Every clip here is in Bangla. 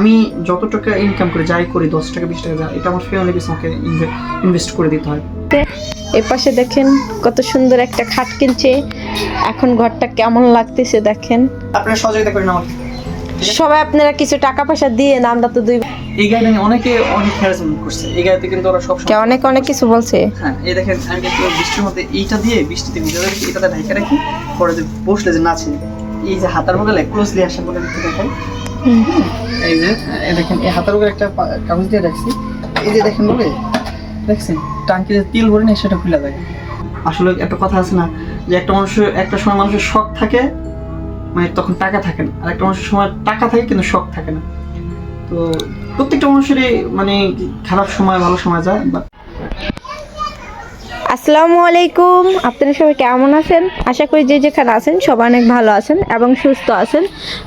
আমি যত টাকা ইনকাম করি যাই করি দশ টাকা বিশ টাকা যা এটা আমার ফ্যামিলি পিছনে ইনভেস্ট করে দিতে হয়। এ পাশে দেখেন কত সুন্দর একটা খাট কিনছে। এখন ঘরটা কেমন লাগতেছে দেখেন। আপনারা সহযোগিতা করেন আমাকে। সবাই আপনারা কিছু টাকা পয়সা দিয়ে না আমরা তো দুই এই গাড়িটা নিয়ে অনেকে অনেক হ্যারাসমেন্ট করছে। এই গাড়িতে কিন্তু ওরা সব কে অনেক অনেক কিছু বলছে। হ্যাঁ এই দেখেন আমি কিন্তু বৃষ্টির মধ্যে এইটা দিয়ে বৃষ্টিতে ভিজে যাবে এটাতে ঢাকা রাখি পরে যে বসলে যে নাচে এই যে হাতার বগলে ক্লোজলি আসা বলে দিতে দেখাই এই যে দেখেন, এই বগলে একটা রাখছি। এই যে দেখেন বলে দেখছেন? তেল ভরে সেটা আসলে একটা কথা আছে না, যে একটা মানুষের একটা সময় মানুষের শখ থাকে মানে তখন টাকা থাকে না। আর একটা মানুষের সময় টাকা থাকে, কিন্তু শখ থাকে না। তো প্রত্যেকটা মানুষেরই মানে খারাপ সময়, ভালো সময় যায় বাট আসসালামু আলাইকুম। আপনারা সবাই কেমন আছেন? আশা করি যে যেখানে আছেন সবাই অনেক ভালো আছেন এবং সুস্থ আছেন।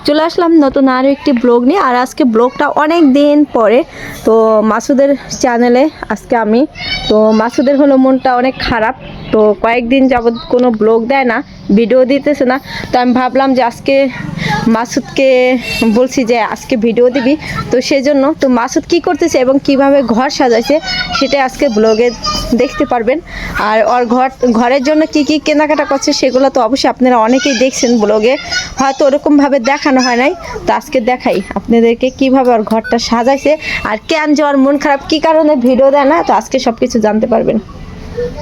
চলে আসলাম নতুন আরও একটি ব্লগ নিয়ে। আর আজকে ব্লগটা অনেক দিন পরে। তো মাসুদের চ্যানেলে আজকে আমি। তো মাসুদের হলো মনটা অনেক খারাপ। তো কয়েকদিন যাবৎ কোনো ব্লগ দেয় না। ভিডিও দিতেছে না। তো আমি ভাবলাম যে আজকে মাসুদকে বলছি যে আজকে ভিডিও দিবি। তো সেই জন্য তো মাসুদ কি করতেছে এবং কীভাবে ঘর সাজাইছে সেটা আজকে ব্লগে দেখতে পারবেন। আর ওর ঘর, ঘরের জন্য কি কি কেনাকাটা করছে সেগুলো তো অবশ্যই আপনারা অনেকেই দেখছেন ব্লগে। হয়তো ওরকমভাবে দেখানো হয় নাই। তো আজকে দেখাই আপনাদেরকে কীভাবে ওর ঘরটা সাজাইছে আর কেন যে ওর মন খারাপ, কি কারণে ভিডিও দেয় না, তো আজকে সব কিছু জানতে পারবেন।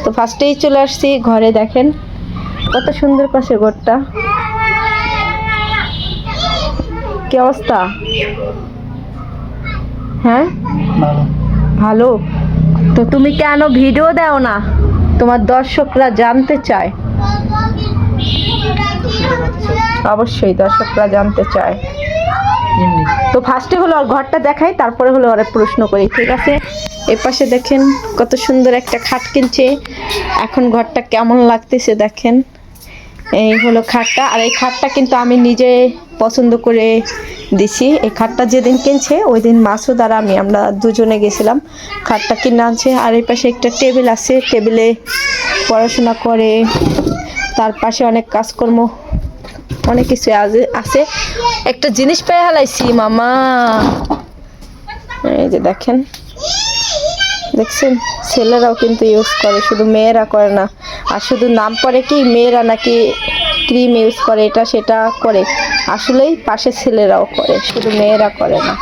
তো ফার্স্টেই চলে আসছি, ঘরে দেখেন। কত সুন্দর করছে ঘরটা। কি অবস্থা? হ্যাঁ? ভালো। তো তুমি কেন ভিডিও দাও না? তোমার দর্শকরা জানতে চায়। অবশ্যই দর্শকরা জানতে চায়। তো ফার্স্টে হলো ওর ঘরটা দেখাই তারপরে হলো ওরা প্রশ্ন করি ঠিক আছে? এর পাশে দেখেন কত সুন্দর একটা খাট কিনছে। এখন ঘরটা কেমন লাগতেছে দেখেন। এই হলো খাটটা, আর এই খাটটা কিন্তু আমি নিজে পছন্দ করে দিছি। এই খাটটা যেদিন কিনছে ওই দিন মাসুদ আর আমি, আমরা দুজনে গেছিলাম খাটটা কিনে আনছে। আর এই পাশে একটা টেবিল আছে, টেবিলে পড়াশোনা করে, তার পাশে অনেক কাজকর্ম, অনেক কিছু আছে- একটা জিনিস পেয়ে হালাইছি, মামা। এই যে দেখেন দেখছেন? ছেলেরাও কিন্তু ইউজ করে শুধু মেয়েরা করে না। আর শুধু নাম পরে কি মেয়েরা নাকি ক্রিম ইউজ করে এটা সেটা করে। আসলেই পাশে ছেলেরাও করে শুধু মেয়েরা করে না।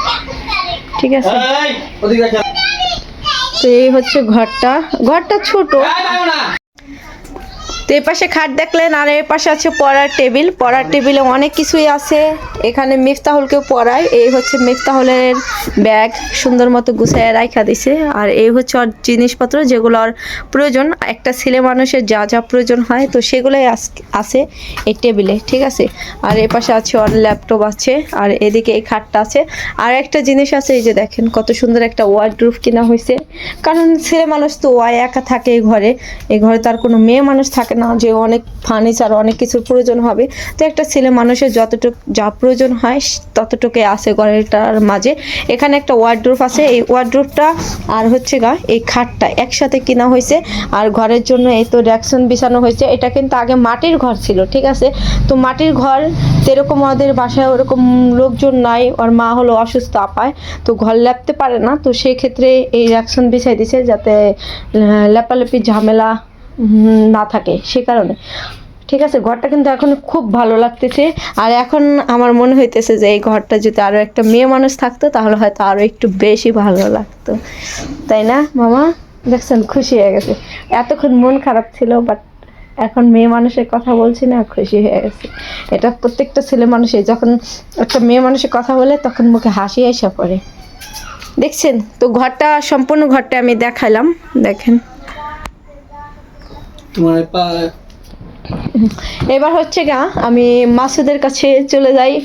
ঠিক আছে? তো এই হচ্ছে ঘরটা। ঘরটা ছোট। তো এই পাশে খাট দেখলেন, আর এই পাশে আছে পড়ার টেবিল। পড়ার টেবিলে অনেক কিছুই আছে। এখানে মিফতাহুলকেও পড়ায়। এই হচ্ছে মিফতাহুলের ব্যাগ সুন্দর মতো গুছাইয়া রাখা দিছে। আর এই হচ্ছে ওর জিনিসপত্র যেগুলো প্রয়োজন। একটা ছেলে মানুষের যা যা প্রয়োজন হয়, তো সেগুলোই আছে এই টেবিলে, ঠিক আছে? আর এই পাশে আছে ওর ল্যাপটপ আছে, আর এদিকে এই খাটটা আছে। আর একটা জিনিস আছে, এই যে দেখেন কত সুন্দর একটা ওয়ার্ডরুফ কিনা হয়েছে কারণ ছেলে মানুষ তো ওয়াই একা থাকে এই ঘরে। এই ঘরে তার কোনো মেয়ে মানুষ থাকে না যে অনেক ফার্নিচার অনেক কিছুর প্রয়োজন হবে। তো একটা ছেলে মানুষের যতটুকু যা প্রয়োজন হয় ততটুকুই আছে ঘরেরটার মাঝে। এখানে একটা ওয়ার্ডরুফ আছে এই ওয়ার্ডরুফটা আর হচ্ছে গা এই খাটটা একসাথে কিনা হয়েছে আর ঘরের জন্য এই তো র্যাকশন বিছানো হয়েছে। এটা কিন্তু আগে মাটির ঘর ছিল ঠিক আছে? তো মাটির ঘর সেরকম আমাদের বাসায় ওরকম লোকজন নাই ওর মা হলো অসুস্থ আপায় তো ঘর লেপতে পারে না। তো সেই ক্ষেত্রে এই র্যাকশন বিছাই দিছে যাতে আহ, লেপালেপি ঝামেলা না থাকে, সে কারণে। ঠিক আছে, ঘরটা কিন্তু এখন খুব ভালো লাগতেছে। আর এখন আমার মনে হইতেছে যে এই ঘরটা যদি আরও একটা মেয়ে মানুষ থাকতো, তাহলে হয়তো আরও একটু বেশি ভালো লাগতো। তাই না, মামা? দেখছেন, খুশি হয়ে গেছে। এতক্ষণ মন খারাপ ছিল বাট এখন মেয়ে মানুষের কথা বলছি না, খুশি হয়ে গেছে। এটা প্রত্যেকটা ছেলে মানুষের, যখন একটা মেয়ে মানুষের কথা বলে, তখন মুখে হাসি এসে পড়ে। দেখছেন, তো ঘরটা, সম্পূর্ণ ঘরটা আমি দেখালাম, দেখেন। তোমার পা এবার হচ্ছে গা, আমি মাসুদের কাছে চলে যাই।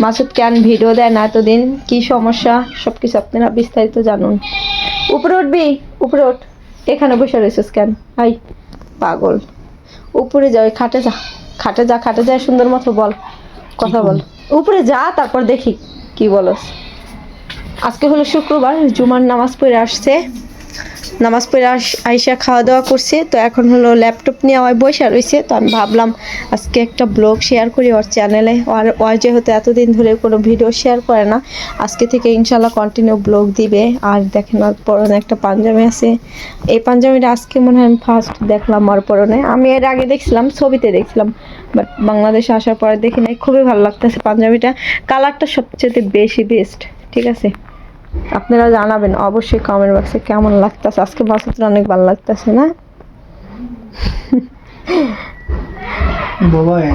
মাসুদ কেন ভিডিও দেয় না এতদিন? কি সমস্যা? সব কিছু আপনারা বিস্তারিত জানুন। উপরে উঠবি? উপরে উঠ এখানে বসে রয়েছিস কেন? হাই পাগল। উপরে যা খাটে যা। খাটে যা খাটে যা, সুন্দর মতো বল। কথা বল। উপরে যা, তারপর দেখি। কি বলস? আজকে হলো শুক্রবার, জুমার নামাজ পড়ে আসছে। নামাজ পড়ে আইসা খাওয়া দাওয়া করছে। তো এখন হলো ল্যাপটপ নিয়ে আমার বসে রয়েছে। তো আমি ভাবলাম আজকে একটা ব্লগ শেয়ার করি ওর চ্যানেলে আর ওর যেহেতু এতদিন ধরে কোনো ভিডিও শেয়ার করে না, আজকে থেকে ইনশাল্লাহ কন্টিনিউ ব্লগ দিবে। আর দেখেন ওর পরনে একটা পাঞ্জাবি আছে। এই পাঞ্জাবিটা আজকে মনে হয় আমি ফার্স্ট দেখলাম ওর পরনে। আমি এর আগে দেখছিলাম, ছবিতে দেখছিলাম। বাট বাংলাদেশে আসার পরে দেখি নাই। খুবই ভালো লাগতেছে পাঞ্জাবিটা। কালারটা সবচেয়ে বেশি বেস্ট ঠিক আছে? আপনারা জানাবেন অবশ্যই কমেন্ট বক্সে কেমন লাগতেছে। আজকে বাসুত্র অনেক ভালো লাগতেছে না?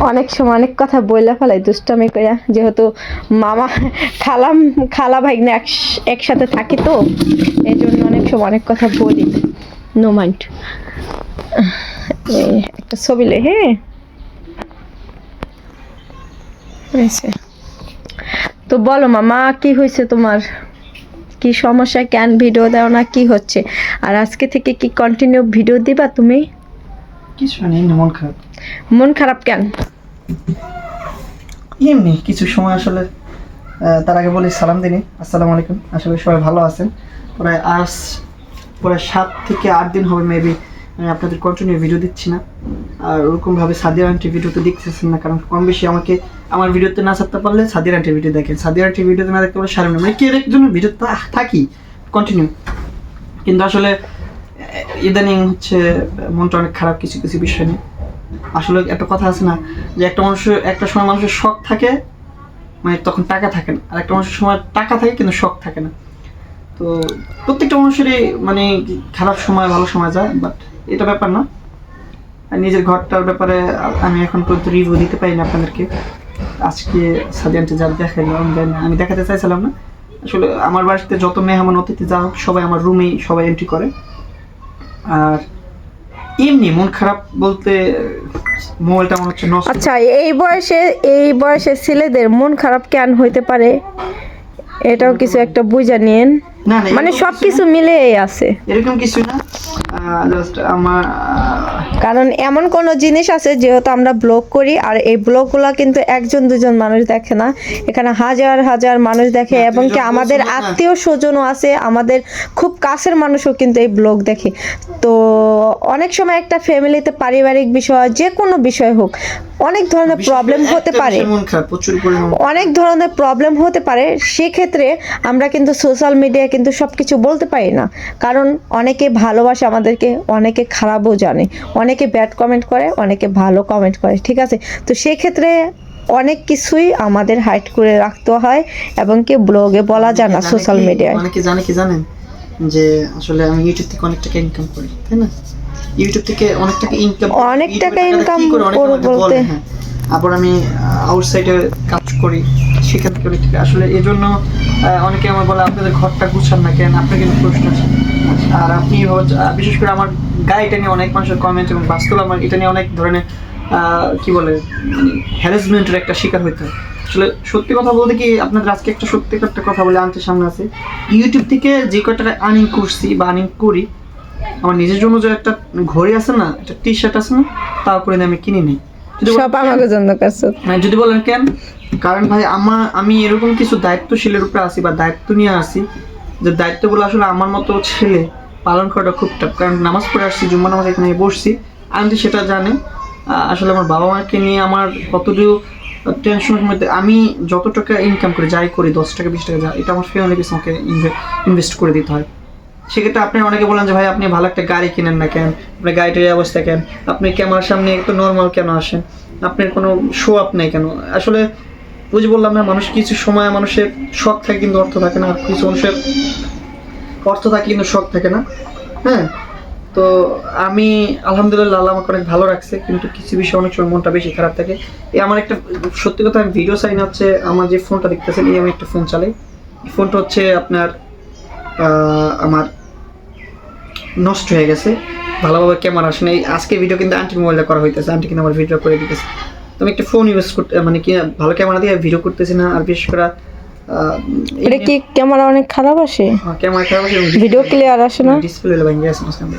অনেক সময় অনেক কথা বইলা ফেলাই দুষ্টামি কইরা। যেহেতু মামা খালাম খালা ভাইগনা এক একসাথে থাকি তো এই জন্য অনেক সময় অনেক কথা বলি। নো মাইন্ড একটা ছবি লে হ্যাঁ। তো বলো মামা কি হয়েছে তোমার? কি সমস্যা কেন ভিডিও দাও না কি হচ্ছে? আর আজকে থেকে কি কন্টিনিউ ভিডিও দিবা তুমি? কিছু নেই মন খারাপ। মন খারাপ কেন? এমনি কিছু সময় আসলে তার আগে বলি সালাম দিনি। আসসালামু আলাইকুম। আসলে সবাই ভালো আছেন। প্রায় আজ প্রায় সাত থেকে আট দিন হবে মেবি আমি আপনাদের কন্টিনিউ ভিডিও দিচ্ছি না। আর ওরকমভাবে সাদিয়া আন্টি ভিডিও তো দেখতেছেন না, কারণ কম বেশি আমাকে আমার ভিডিওতে না ছাড়তে পারলে সাদিয়া আন্টি ভিডিও দেখেন। সাদিয়া আন্টি ভিডিওতে না দেখতে পারলে সারেন মানে কে একজন ভিডিও থাকি কন্টিনিউ কিন্তু আসলে ইদানিং হচ্ছে, মনটা অনেক খারাপ কিছু কিছু বিষয় নিয়ে। আসলে একটা কথা আছে না, যে একটা মানুষের একটা সময় মানুষের শখ থাকে মানে তখন টাকা থাকে না। আর একটা মানুষের সময় টাকা থাকে, কিন্তু শখ থাকে না। তো প্রত্যেকটা মানুষেরই মানে খারাপ সময়, ভালো সময় যায় বাট এটা ব্যাপার না। আর নিজের ঘরটার ব্যাপারে আমি এখন পর্যন্ত রিভিউ দিতে পারি না আপনাদেরকে। আজকে সাজেন্টে যা দেখাইলাম আমি জানি আমি দেখাতে চাইছিলাম না। আসলে আমার বাড়িতে যত মেহমান অতিথি যা সবাই আমার রুমেই সবাই এন্ট্রি করে। আর এমনি মন খারাপ বলতে মোবাইলটা মনে হচ্ছে নষ্ট। আচ্ছা এই বয়সে এই বয়সে ছেলেদের মন খারাপ কেন হইতে পারে? এটাও কিছু একটা বুঝা নিন না না মানে এরকম সব কিছু কিছু মিলেই আছে। এরকম কিছু না। জাস্ট আমার কারণ এমন কোন জিনিস আছে যেহেতু আমরা ব্লগ করি আর এই ব্লগগুলো কিন্তু একজন দুজন মানুষ দেখে না। এখানে হাজার হাজার মানুষ দেখে এবং কি আমাদের আত্মীয় স্বজনও আছে আমাদের খুব কাছের মানুষও কিন্তু এই ব্লগ দেখে। তো অনেক সময় একটা ফ্যামিলিতে পারিবারিক বিষয় যে কোনো বিষয় হোক অনেক ধরনের প্রবলেম হতে পারে। অনেক ধরনের প্রবলেম হতে পারে। সেক্ষেত্রে আমরা কিন্তু সোশ্যাল মিডিয়ায় কিন্তু সব কিছু বলতে পারি না। কারণ অনেকে ভালোবাসে আমাদেরকে অনেকে খারাপও জানে। অনেকে ব্যাড কমেন্ট করে অনেকে ভালো কমেন্ট করে ঠিক আছে? তো সেক্ষেত্রে অনেক কিছুই আমাদের হাইড করে রাখতে হয় এবং কি ব্লগে বলা যায় না সোশ্যাল মিডিয়ায় অনেকে জানে কি জানেন? যে আসলে আমি ইউটিউব থেকে অনেক টাকা ইনকাম করি তাই না? ইউটিউব থেকে অনেক টাকা ইনকাম অনেক টাকা income করো বলতে? হ্যাঁ। আবার আমি আউটসাইডে কাজ করি। অনেক আসলে এই জন্য অনেকে আমার বলে, আপনাদের ঘরটা গুছান না কেন? আপনার কিন্তু প্রশ্ন আছে। আর আপনি বিশেষ করে আমার গায়ে এটা নিয়ে অনেক মানুষের কমেন্ট এবং বাস্তব আমার এটা নিয়ে অনেক ধরনের কি বলে হ্যারাসমেন্টের একটা শিকার হইতে হয়। আসলে সত্যি কথা বলতে কি, আপনাদের আজকে একটা সত্যি একটা কথা বলে আনতে সামনে আছে। ইউটিউব থেকে যে কয় টাকা আর্নিং করছি বা আর্নিং করি, আমার নিজের জন্য যে একটা ঘড়ি আছে না, একটা টি শার্ট আছে না, তাও করে আমি কিনি নিই। সব আমাকে জন্য কাছে মানে যদি বলেন কেন? কারণ ভাই আমার আমি এরকম কিছু দায়িত্বশীলের উপরে আসি বা দায়িত্ব নিয়ে আসি যে দায়িত্বগুলো আসলে আমার মতো ছেলে পালন করাটা খুব টাফ কারণ নামাজ পড়ে আসছি জুম্মা নামাজ এখানে বসছি আমি তো সেটা জানি। আসলে আমার বাবা মাকে নিয়ে আমার কতটুকু টেনশনের মধ্যে আমি যত টাকা ইনকাম করি যাই করি দশ টাকা বিশ টাকা যা এটা আমার ফ্যামিলি পিছনে আমাকে ইনভেস্ট করে দিতে হয়। সেক্ষেত্রে আপনি অনেকে বলেন যে, ভাই, আপনি ভালো একটা গাড়ি কিনেন না কেন? আপনার গাড়িটার অবস্থা কেন? আপনি ক্যামেরার সামনে একটু নর্মাল কেন আসেন? আপনার কোনো শো আপ নেই কেন? আসলে বুঝে বললাম না, মানুষ কিছু সময় মানুষের শখ থাকে কিন্তু অর্থ থাকে না, আর কিছু মানুষের অর্থ থাকে কিন্তু শখ থাকে না। হ্যাঁ? তো আমি আলহামদুলিল্লাহ আল্লাহ আমাকে অনেক ভালো রাখছে, কিন্তু কিছু বিষয়ে অনেক সময় মনটা বেশি খারাপ থাকে। এই আমার একটা, সত্যি কথা, আমি ভিডিও চাই না হচ্ছে আমার যে ফোনটা দেখতেছেন, এই আমি একটা ফোন চালাই। ফোনটা হচ্ছে আপনার আমার নষ্ট হয়ে গেছে। ভালোভাবে ক্যামেরা আসে না আজকে ভিডিও কিন্তু আন্টি মোবাইলে করা হইতেছে। আন্টি কিন্তু আমার ভিডিও করে দিতেছে। তো আমি একটা ফোন ইউজ করতে মানে কি ভালো ক্যামেরা দিয়ে ভিডিও করতেছি না। আর বিশেষ করে এটা কি ক্যামেরা অনেক খারাপ আসে? ক্যামেরা খারাপ আছে ভিডিও ক্লিয়ার আসে না? ডিসপ্লে ভেঙে গেছে মাঝখানে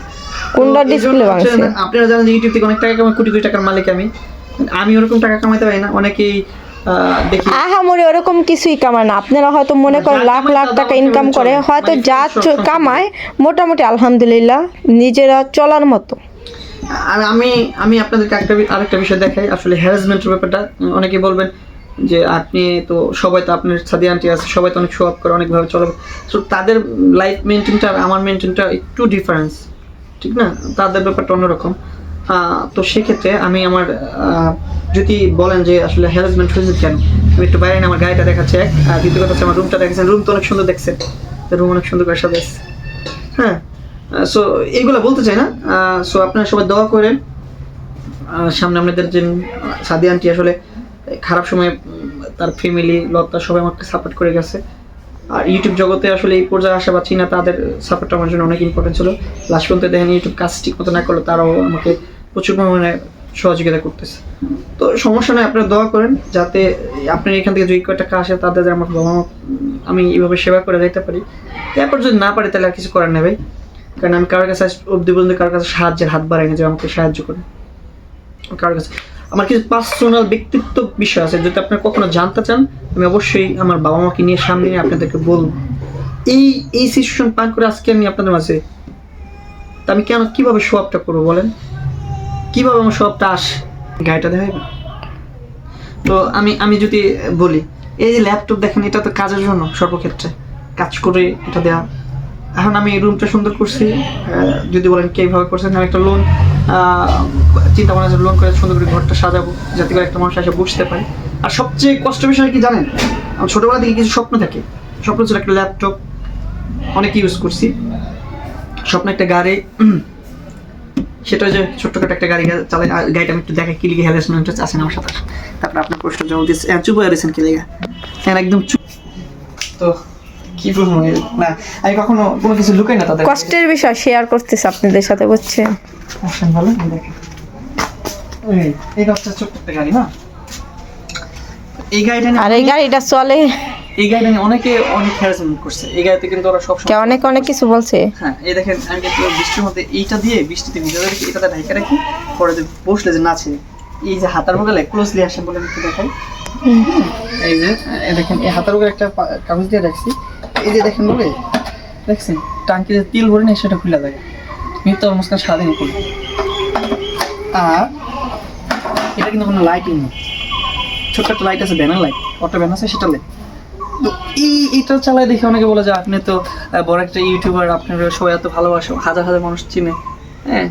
কোনটা ডিসপ্লে ভাঙছে? আপনারা জানেন যে ইউটিউব থেকে অনেক টাকা কামাই কোটি কোটি টাকার মালিক আমি। আমি ওরকম টাকা কামাইতে পারি না। অনেকেই আহামরি ওরকম কিছুই কামায় না। আপনারা হয়তো মনে করেন লাখ লাখ টাকা ইনকাম করে। হয়তো মানে যা কামায় মোটামুটি আলহামদুলিল্লাহ নিজেরা চলার মতো। আর আমি আমি আপনাদেরকে একটা আরেকটা বিষয় দেখাই। আসলে হ্যারাসমেন্টের ব্যাপারটা অনেকে বলবেন যে আপনি তো সবাই তো আপনার সাদি আন্টি আছে সবাই তো অনেক শো আপ করে অনেকভাবে চলে। সো তাদের লাইফ মেনটেনটা আর আমার মেনটেনটা একটু ডিফারেন্স ঠিক না? তাদের ব্যাপারটা অন্যরকম। তো সেক্ষেত্রে আমি আমার যদি বলেন যে আসলে হ্যারাসমেন্ট হয়েছে কেন? আমি একটু বাইরে আমার গাড়িটা দেখাচ্ছি এক। আর দ্বিতীয় কথা হচ্ছে আমার রুমটা দেখেছেন রুম তো অনেক সুন্দর দেখছেন। রুম অনেক সুন্দর করে সাজাইছে। হ্যাঁ সো এইগুলো বলতে চাই না। সো আপনারা সবাই দোয়া করেন। সামনে আপনাদের যে সাদি আন্টি আসলে খারাপ সময়ে তার ফ্যামিলি লতা সবাই আমাকে সাপোর্ট করে গেছে। আর ইউটিউব জগতে আসলে এই পর্যায়ে আসা পাচ্ছি না তাদের সাপোর্টটা আমার জন্য অনেক ইম্পর্টেন্ট ছিল। লাস্ট পর্যন্ত দেখেন ইউটিউব কাজ ঠিক মতো না করলে তারাও আমাকে প্রচুর পরিমাণে সহযোগিতা করতেছে। তো সমস্যা নেই, আপনারা দোয়া করেন যাতে আপনার এখান থেকে যদি টাকা আসে, তাদের আমার বাবা মা আমি এইভাবে সেবা করে যেতে পারি। এরপর যদি না পারি, তাহলে আর কিছু করার ভাই। কারণ আমি কারোর কাছে অব্দি পর্যন্ত কারোর কাছে সাহায্যের হাত বাড়াইনি যে আমাকে সাহায্য করে। কারোর কাছে আমার কিছু পার্সোনাল ব্যক্তিত্ব বিষয় আছে, যদি আপনারা কখনো জানতে চান, আমি অবশ্যই আমার বাবা মাকে নিয়ে সামনে নিয়ে আপনাদেরকে বলব। এই এই সিচুয়েশন পার করে আজকে আমি আপনাদের মাঝে তা আমি কেন কীভাবে শো আপটা করব বলেন? কীভাবে আমার আপটা আসে গাড়িটা দেখাইবে তো আমি আমি যদি বলি, এই যে ল্যাপটপ দেখেন, এটা তো কাজের জন্য সর্বক্ষেত্রে। কাজ করে এটা দেওয়া এখন আমি রুমটা সুন্দর করছি। যদি বলেন কীভাবে করছেন আমি একটা লোন চিন্তা ভাবনা লোন করে সুন্দর করে ঘরটা সাজাবো, যাতে করে একটা মানুষ এসে বুঝতে পারে। আর সবচেয়ে কষ্ট বিষয় কি জানেন? আমার ছোটবেলা থেকে কিছু স্বপ্ন থাকে। স্বপ্ন ছিল একটা ল্যাপটপ অনেক ইউজ করছি। স্বপ্ন একটা গাড়ি সেটা যে ছোট্টখাটো একটা গাড়ি চালাই গাড়িটা আমি একটু দেখাই কি লিখে হ্যারাসমেন্ট আছে আমার সাথে? তারপর আপনার প্রশ্ন জবাব দিচ্ছে। হ্যাঁ, চুপ হয়ে রয়েছেন কি লেগা? হ্যাঁ একদম চুপ। তো কি বলব না আমি কখনো কোনো কিছু লুকাই না তাদের। কষ্টের বিষয় শেয়ার করতেছে আপনাদের সাথে বুঝছেন? আসেন ভালো দেখেন এই গাছটা ছোট্ট একটা গাড়ি না? এই গাড়িটা আর এই গাড়িটা চলে। এই গাড়িটা নিয়ে অনেকে অনেক হ্যারাসমেন্ট করছে। এই গাড়িতে কিন্তু ওরা সব কে অনেক অনেক কিছু বলছে। হ্যাঁ এই দেখেন আমি কিন্তু বৃষ্টির মধ্যে এইটা দিয়ে বৃষ্টিতে ভিজে রেখে এটাতে ঢাকা রাখি পরে যে বসলে যে নাচে এই যে হাতার বগলে ক্লোজলি আসে বলে একটু দেখাই। এই যে দেখেন এই হাতার উপরে একটা কাগজ দিয়ে রাখছি। এই যে দেখেন বলে দেখছেন? টাঙ্কিতে তেল ভরে নেই সেটা খুলে যায় মৃত্যু মুস্কান স্বাধীন খুলে আর এটা কিন্তু কোনো লাইটিং নেই। ছোট্ট একটা লাইট আছে ব্যানার লাইট অটো ব্যানার আছে সেটা লাইট তো এই এটা চালায় দেখে অনেকে বলে যে আপনি তো বড় একটা ইউটিউবার আপনার সবাই এত ভালোবাসো হাজার হাজার মানুষ চিনে। হ্যাঁ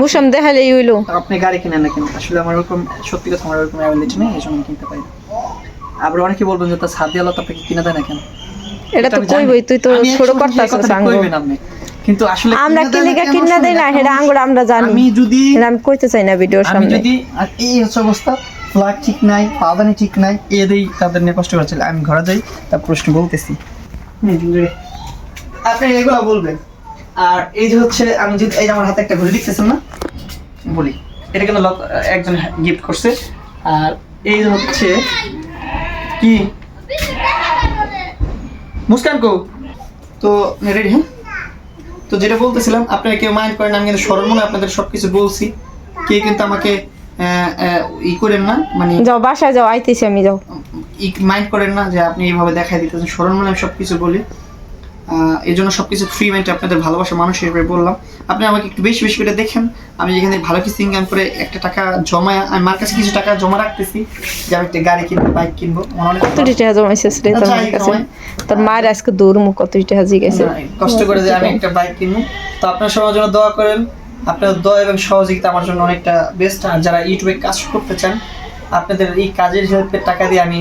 মুসম দেখালে হইল। আপনি গাড়ি কিনেন না কেন? আসলে আমার ওরকম সত্যি কথা আমার ওরকম অ্যাবিলিটি নেই এই জন্য কিনতে পারি আবার অনেকে বলবেন যে তার সাদি আলো আপনাকে কিনে দেয় না কেন? এটা তো আমি। কইবই তুই তো ছোট কইবেন আপনি। কিন্তু আসলে আমরা কিলিকা না কেন দেই না এখন আঙ্গুর আমরা জানি। আমি যদি আমি কইতে চাই না ভিডিওর আমি সামনে। যদি এই হচ্ছে অবস্থা। ফ্লাগ ঠিক নাই পাদানি ঠিক নাই এ দেই তাদের নিয়ে কষ্ট করছিল। আমি ঘরে যাই তার প্রশ্ন বলতেছি। আপনি এগুলো বলবেন। আর এই যে হচ্ছে আমি যদি এই যে আমার হাতে একটা ঘড়ি দেখতেছেন না বলি এটা কিন্তু একজন গিফট করছে। আর এই যে হচ্ছে কি? মুস্কান কো। তো রেডি হ্যাঁ? তো যেটা বলতেছিলাম আপনারা কেউ মাইন্ড করেন আমি কিন্তু স্মরণ মনে আপনাদের সব কিছু বলছি। কেউ কিন্তু আমাকে ই করেন না মানে যাও বাসায় যাও আইতেছি আমি যাও। মাইন্ড করেন না যে আপনি এইভাবে দেখাই দিতেছেন। স্মরণ মনে সব কিছু বলি। এই জন্য সব কিছু ফ্রি মাইন্ডে আপনাদের ভালোবাসা মানুষ হিসেবে বললাম। আপনি আমাকে একটু বেশি বেশি করে দেখেন। আমি যেখানে ভালো কিছু ইনকাম করে একটা টাকা জমা আমি মার কাছে কিছু টাকা জমা রাখতেছি যে আমি একটা গাড়ি কিনবো বাইক কিনবো। আমার অনেক কত টাকা জমাইছিস রে আচ্ছা, কাছে। তোর মায়ের আজকে দূর মুখ কত টাকা জিগেছে কষ্ট করে যে আমি একটা বাইক কিনবো। তো আপনার সবার জন্য দোয়া করেন। আপনার দোয়া এবং সহযোগিতা আমার জন্য অনেকটা বেস্ট আর যারা ইউটিউবে কাজ করতে চান আপনাদের এই কাজের হেল্পের টাকা দিয়ে আমি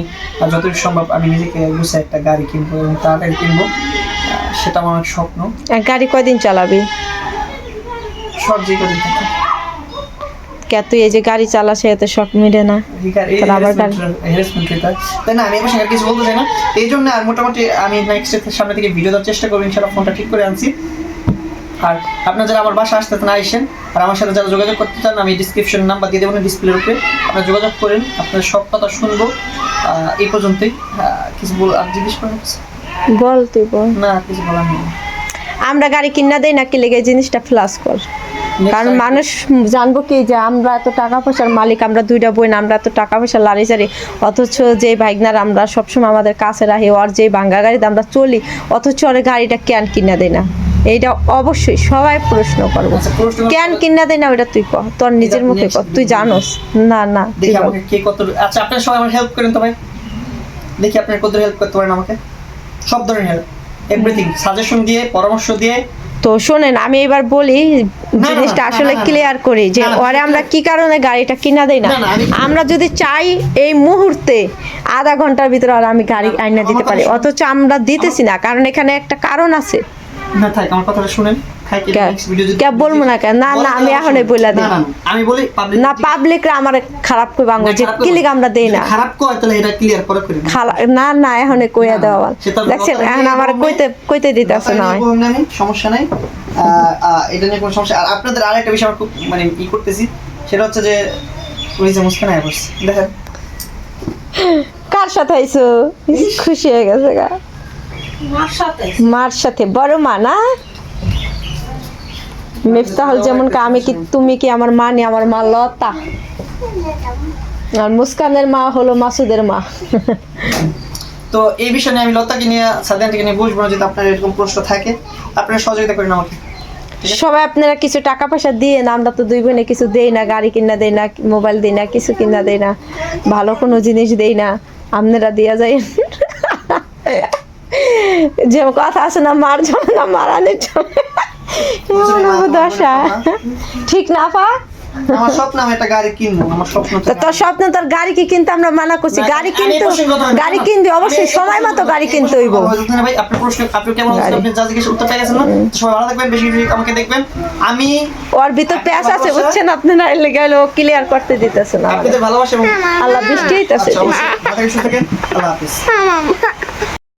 যতটুকু সম্ভব আমি নিজেকে গুছে একটা গাড়ি কিনবো এবং তাড়াতাড়ি কিনবো সেটা আমার অনেক স্বপ্ন। গাড়ি কয়দিন চালাবি? সব যে থাকে। কে তুই এই যে গাড়ি চালাস এতে শখ মিটে না। আবার তাই না? আমি এবার সঙ্গে কিছু বলতে চাই না। এই জন্য মোটামুটি আমি নেক্সট সামনে থেকে ভিডিও দেওয়ার চেষ্টা করব। ইনশাল্লাহ ফোনটা ঠিক করে আনছি। আর আপনারা যারা আমার বাসা আসতে না আইসেন আর আমার সাথে যারা যোগাযোগ করতে চান আমি ডিসক্রিপশন নাম্বার দিয়ে দেবো ডিসপ্লের উপরে আপনারা যোগাযোগ করেন আপনাদের সব কথা শুনব। এই পর্যন্তই। কিছু বল আর জিজ্ঞেস করেন বল তুই বল। না কিছু বলার নেই। আমরা গাড়ি কিনা দেই না কি লেগে জিনিসটা ফ্লাশ কর। কারণ মানুষ জানব কি যে আমরা এত টাকা পয়সার মালিক আমরা দুইটা বই না আমরা এত টাকা পয়সা লারি চারি অথচ যে বাইকনার আমরা সবসময় আমাদের কাছে রাখি আর যে ভাঙ্গা গাড়িতে আমরা চলি অথচ ওর গাড়িটা কেন কিনা দেয় না? এইটা অবশ্যই সবাই প্রশ্ন করব। আচ্ছা, কেন কিনা দেয় না ওটা তুই কর। তোর নিজের মুখে কর। তুই জানোস। না না তুই দেখি আমাকে কে কত আচ্ছা আপনারা সবাই আমার হেল্প করেন তো ভাই। দেখি আপনারা কত হেল্প করতে পারেন আমাকে। সব ধরনের হেল্প এভরিথিং সাজেশন দিয়ে পরামর্শ দিয়ে। তো শোনেন আমি এবার বলি জিনিসটা আসলে। ক্লিয়ার করি যে ওরে আমরা কি কারণে গাড়িটা কিনা দেই না? না, না, আমি- আমরা যদি চাই এই মুহূর্তে আধা ঘণ্টার ভিতরে আর আমি গাড়ি আইনা দিতে পারি অথচ আমরা দিতেছি না কারণ এখানে একটা কারণ আছে। না থাক আমার কথাটা শুনেন। কে? নেক্সট ভিডিও যদি কে বলব না কেন? না, না, আমি এখনই বইলা দিই। না না আমি বলি না পাবলিকরা আমার খারাপ কই বাঙ্গো যে কিলিক আমরা দেই না। খারাপ কয় তাহলে এটা ক্লিয়ার করে করি। না না এখন কইয়া না, না, দেওয়া দেখছেন এখন আমার কইতে কইতে দিতেছে না সমস্যা নাই। আহ, আহ, এটা নিয়ে কোনো সমস্যা আর আপনাদের আরেকটা বিষয় আমার খুব মানে ই করতেছি। সেটা হচ্ছে যে ওই যে মুস্কান আয়া দেখেন। কার সাথে আইছো? খুশি হয়ে গেছে গা। মার সাথে। বড় মা না? মিফতাহল যেমন কা আমি কি তুমি কি আমার মা নি আমার মা লতা? আর মুস্কানের মা হলো মাসুদের মা। তো এই বিষয় নিয়ে আমি লতাকে নিয়ে সাদিয়ানকে নিয়ে বসবো না যদি আপনার এরকম প্রশ্ন থাকে। আপনারা সহযোগিতা করেন আমাকে। সবাই আপনারা কিছু টাকা পয়সা দিয়ে না আমরা তো দুই বোনে কিছু দেই না গাড়ি কিনা দেই না মোবাইল দেই না কিছু কিনা দেই না ভালো কোনো জিনিস দেই না আপনারা দিয়া যায় যে কথা আছে না মার জমে না মারানের জমে এমন দশা। ঠিক না পা? আমার স্বপ্ন আমি একটা গাড়ি কিনবো আমার স্বপ্ন তোর স্বপ্ন তোর গাড়ি কি কিনতে আমরা মানা করছি? গাড়ি কিন্তু। গাড়ি অবশ্যই সময় মতো গাড়ি কিনতে হইব। ভাই আপনার প্রশ্ন আপনি কেমন আছেন? আপনি যা জিজ্ঞেস উত্তর পেয়ে গেছেন না সবাই ভালো থাকবেন বেশি বেশি আমাকে দেখবেন। আমি ওর ভিতর আছে বুঝছেন? আপনি না এলে গেল ক্লিয়ার করতে দিতেছে না আপনাদের ভালোবাসা আল্লাহ বৃষ্টি হইতাছে আচ্ছা আল্লাহ হাফিজ।